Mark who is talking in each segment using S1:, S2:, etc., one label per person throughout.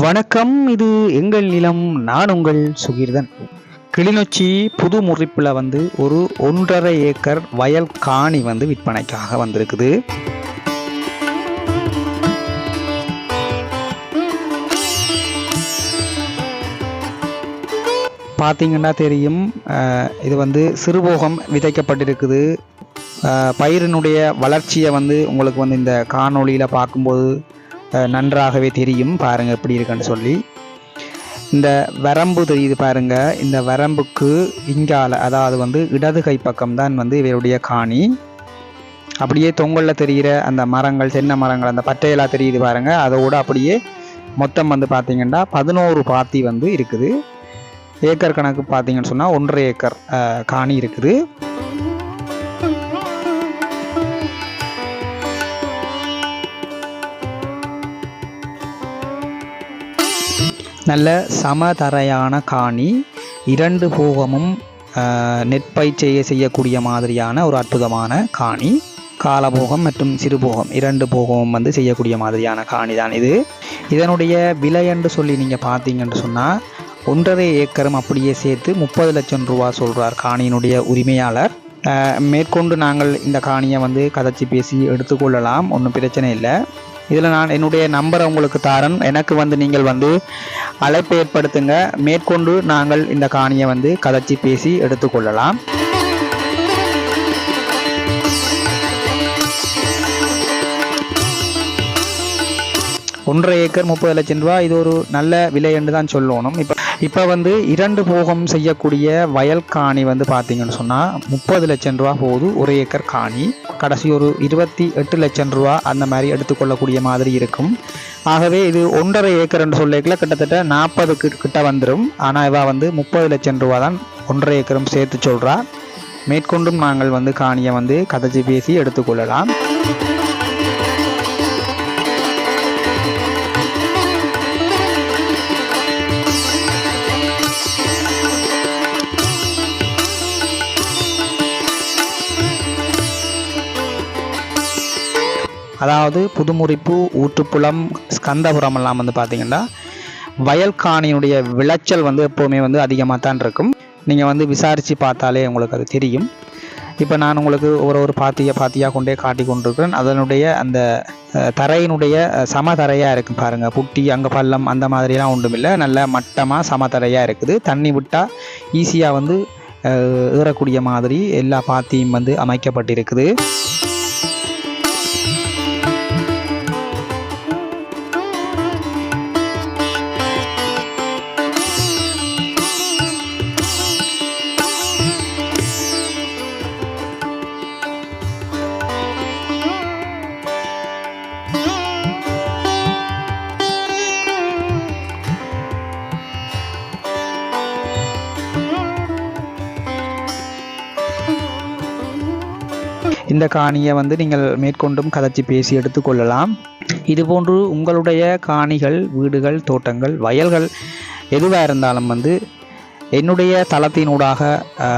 S1: வணக்கம் இது எங்கள் நிலம் நான் உங்கள் சுகீர்தன். கிளிநொச்சி புது முறிப்பில் வந்து ஒரு ஒன்றரை ஏக்கர் வயல் காணி வந்து விற்பனைக்காக வந்திருக்குது. பார்த்தீங்கன்னா தெரியும் இது வந்து சிறுபோகம் விதைக்கப்பட்டிருக்குது. பயிரினுடைய வளர்ச்சியை வந்து உங்களுக்கு வந்து இந்த காணொளியில் பார்க்கும்போது நன்றாகவே தெரியும். பாருங்கள் எப்படி இருக்குன்னு சொல்லி. இந்த வரம்பு தெரியுது பாருங்க. இந்த வரம்புக்கு இங்கால அதாவது வந்து இடது கை பக்கம் தான் வந்து இவருடைய காணி. அப்படியே தொங்கலில் தெரிகிற அந்த மரங்கள் தென்னை மரங்கள் அந்த பட்டையெல்லாம் தெரியுது பாருங்க. அதோட அப்படியே மொத்தம் வந்து பார்த்தீங்கன்னா பதினோரு பாத்தி வந்து இருக்குது. ஏக்கர் கணக்கு பார்த்தீங்கன்னு சொன்னால் ஒன்றரை ஏக்கர் காணி இருக்குது. நல்ல சமதரையான காணி இரண்டு போகமும் நெற்பயிற்சியை செய்யக்கூடிய மாதிரியான ஒரு அற்புதமான காணி காலபோகம் மற்றும் சிறுபோகம். இரண்டு போகமும் வந்து செய்யக்கூடிய மாதிரியான காணி தான் இது. இதனுடைய விலை என்று சொல்லி நீங்கள் பார்த்தீங்கன்னு சொன்னால் ஒன்றரை ஏக்கரும் அப்படியே சேர்த்து முப்பது லட்சம் ரூபா சொல்கிறார் காணியினுடைய உரிமையாளர். மேற்கொண்டு நாங்கள் இந்த காணியை வந்து கதைச்சி பேசி எடுத்துக்கொள்ளலாம் ஒன்றும் பிரச்சனை இல்லை. இதில் நான் என்னுடைய நம்பரை உங்களுக்கு தாரன். எனக்கு வந்து நீங்கள் வந்து அழைப்பு ஏற்படுத்துங்க. மேற்கொண்டு நாங்கள் இந்த காணியை வந்து கதைச்சி பேசி எடுத்துக்கொள்ளலாம். ஒன்றரை ஏக்கர் முப்பது லட்சம் ரூபா. இது ஒரு நல்ல விலை என்று தான் சொல்லணும். இப்போ இப்போ வந்து இரண்டு போகம் செய்யக்கூடிய வயல் காணி வந்து பார்த்தீங்கன்னு சொன்னால் முப்பது லட்சம் ரூபா போகுது ஒரு ஏக்கர் காணி. கடைசி ஒரு இருபத்தி எட்டு லட்சம் ரூபா அந்த மாதிரி எடுத்துக்கொள்ளக்கூடிய மாதிரி இருக்கும். ஆகவே இது ஒன்றரை ஏக்கர்னு சொல்லிக்கல கிட்டத்தட்ட நாற்பது கிட்ட வந்துடும் ஆனால் இவா வந்து முப்பது லட்சம் ரூபா தான் ஒன்றரை ஏக்கரும் சேர்த்து சொல்கிறா மேற்கொண்டும் நாங்கள் வந்து காணியை வந்து கதைச்சி பேசி எடுத்துக்கொள்ளலாம். அதாவது புதுமுறிப்பு ஊற்றுப்புலம் ஸ்கந்தபுரம் எல்லாம் வந்து பார்த்தீங்கன்னா வயல்காணியினுடைய விளைச்சல் வந்து எப்போவுமே வந்து அதிகமாக தான் இருக்கும். நீங்கள் வந்து விசாரித்து பார்த்தாலே உங்களுக்கு அது தெரியும். இப்போ நான் உங்களுக்கு ஒரு ஒரு பாத்தியை பாத்தியாக கொண்டே காட்டி கொண்டிருக்கிறேன். அதனுடைய அந்த தரையினுடைய சமதரையாக இருக்குது பாருங்கள் புட்டி அங்கே பள்ளம் அந்த மாதிரிலாம் ஒன்றும் இல்லை நல்ல மட்டமாக சமதரையாக இருக்குது. தண்ணி விட்டால் ஈஸியாக வந்து ஏறக்கூடிய மாதிரி எல்லா பாத்தியும் வந்து அமைக்கப்பட்டிருக்குது. இந்த காணியை வந்து நீங்கள் மேற்கொண்டும் கதைச்சி பேசி எடுத்துக்கொள்ளலாம் இதுபோன்று உங்களுடைய காணிகள் வீடுகள் தோட்டங்கள் வயல்கள் எதுவாக இருந்தாலும் வந்து என்னுடைய தளத்தினூடாக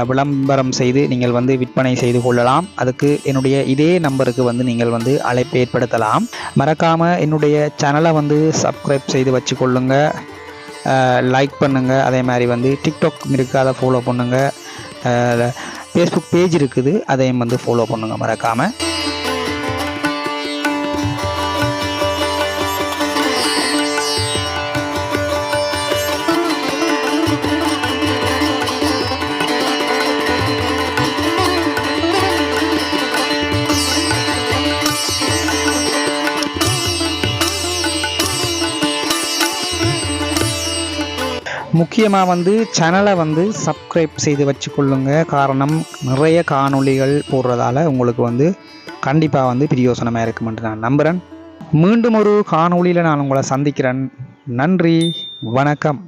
S1: விளம்பரம் செய்து நீங்கள் வந்து விற்பனை செய்து கொள்ளலாம். அதுக்கு என்னுடைய இதே நம்பருக்கு வந்து நீங்கள் வந்து அழைப்பு ஏற்படுத்தலாம். மறக்காமல் என்னுடைய சேனலை வந்து சப்ஸ்கிரைப் செய்து வச்சுக்கொள்ளுங்க லைக் பண்ணுங்கள் அதே மாதிரி வந்து டிக்டாக் இருக்காத அதை ஃபாலோ பண்ணுங்கள் ஃபேஸ்புக் பேஜ் இருக்குது. அதையும் வந்து ஃபாலோ பண்ணுங்கள் மறக்காமல் முக்கியமாக வந்து சேனலை வந்து சப்ஸ்கிரைப் செய்து வச்சுக்கொள்ளுங்க. காரணம் நிறைய காணொளிகள் போடுறதால உங்களுக்கு வந்து கண்டிப்பாக வந்து பிரியோசனமாக இருக்குமென்று நான் நம்புகிறேன் மீண்டும் ஒரு காணொளியில் நான் உங்களை சந்திக்கிறேன். நன்றி வணக்கம்.